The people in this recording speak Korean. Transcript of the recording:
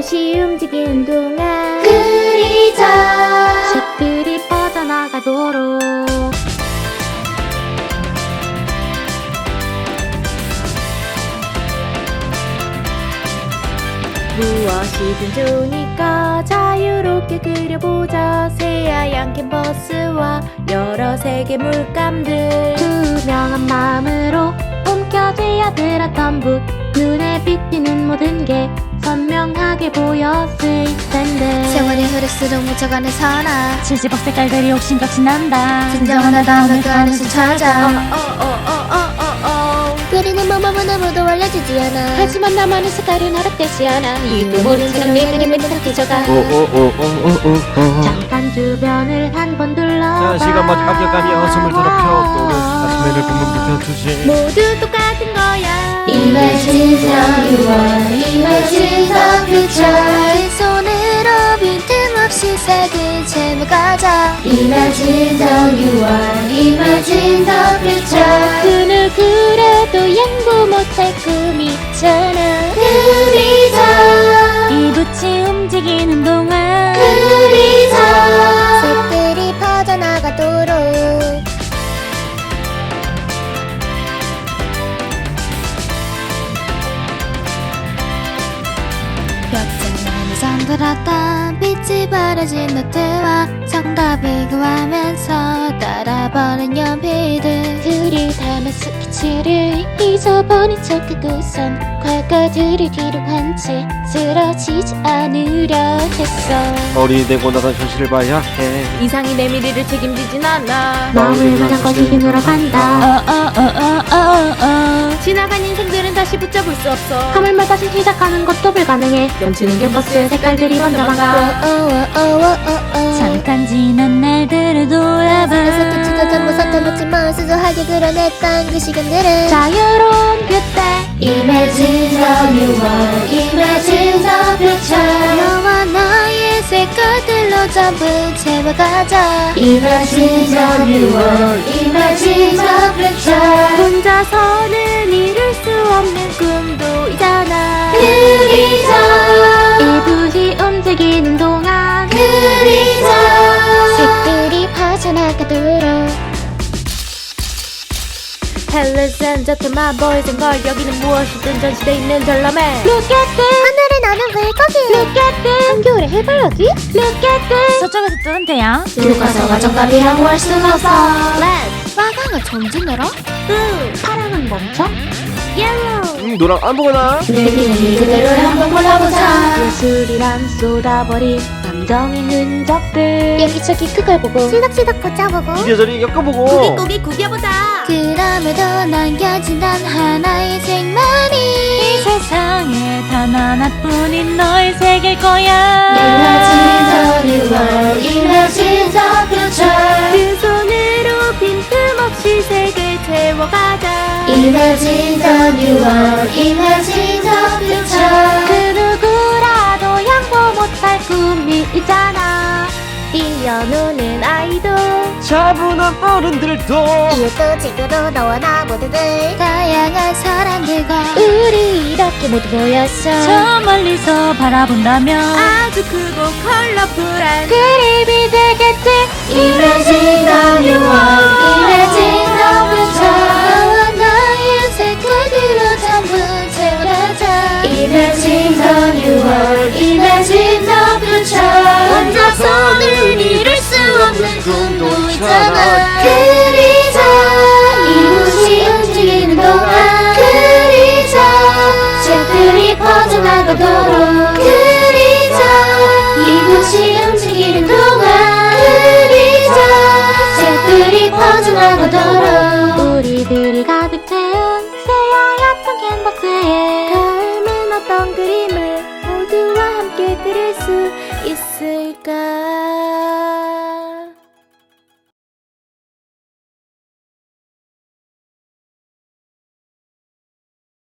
이붓이 움직이는 동안 그리자 색들이 뻗어나가도록 무엇이든 좋으니까 자유롭게 그려보자. 새하얀 캔버스와 여러 색의 물감들. 투명한 마음으로 움켜쥐어 들었던 붓 눈에 비치는 모든 게 선명하게 보였을 텐데 세월이 흐를수록 묻혀가는 사나 70억 색깔들이 옥신각신 난다 진정한 아담을 그 안에서 찾아 그리는 방법은 아무도 알려주지 않아 하지만 나만의 색깔은 허락되지 않아 이유도 모르는 채로 내 그림을 탁해져가 오오오오오오 잠깐 주변을 한 번 둘러봐 자 시간 마저 아껴가며 숨을 더럽혀 또 아침에를 보면 불켜주지 모두 똑같은 거야 Imagine the world, imagine the future 빈틈없이 색을 채워가자 Imagine the world, 잠들었다 빛이 바라진 노트와 정답을 구하면서 따라버린 연필들. 둘이 스 케치를 잊어버린 척하고선 과거들을 뒤로 한 채 쓰러지지 않으려 했어. 어린이 되고 나선 현실을 봐야 해. 이상이 내 미래를 책임지진 않아. 마음을 가장 것이 힘으로 간다. 어어어어어어 지나간 인생들은 다시 붙잡을 수 없어. 하물며 다시 시작하는 것도 불가능해. 넘치는 캔버스의 색깔들이 번져나가 어어어어어어. 잠깐 지난 날들을 돌아봐 서툴렀지만 수수하게 그려냈던 그 시간들은 자유로운 그때. Imagine the new world, imagine the future. 너와 나의 색깔들로 전부 채워가자. Imagine the new world, imagine the future. 혼자서는 이룰 수 없는 꿈도 있잖아. 그리자. 이붓이 움직이는 동안 그리자. 색들이 퍼져나가도록 Hellas and gentlemen, boys and girls 여기는 무엇이든 전시돼 있는 전람회. Look at this, 하늘에 나는 물고기. Look at this 한겨울에 해바라기? Look at this 저쪽에서 뜨는데요. 교과서가 정답이라고 할 순 없어. Red, 빨강은 전진해라 blue, 파랑은 멈춰? Yellow. 음 노랑 안 보거나? 내기는 그대로 한번 골라보자. 예술이란 쏟아버린 감정의 흔적들. 여기저기 그걸 보고 시덕시덕 붙여보고. 이겨저리 엮어보고. 고기 구겨보자 그럼에도 남겨진 단 하나의 색만이 이 세상에 단 하나뿐인 널 새길 거야 Imagine the world, imagine the future 그 손으로 빈틈없이 색을 채워가자 Imagine the new world, imagine the future 어른들도. 이웃도 친구도 너와 나 모두들. 다양한 사람들과 우리 이렇게 모두 모였어. 저 멀리서 바라본다면 아주 크고 컬러풀한 그림이 되겠지? Imagine the new world, imagine the future 너와 나의 색깔들로 전부 채워가자. Imagine the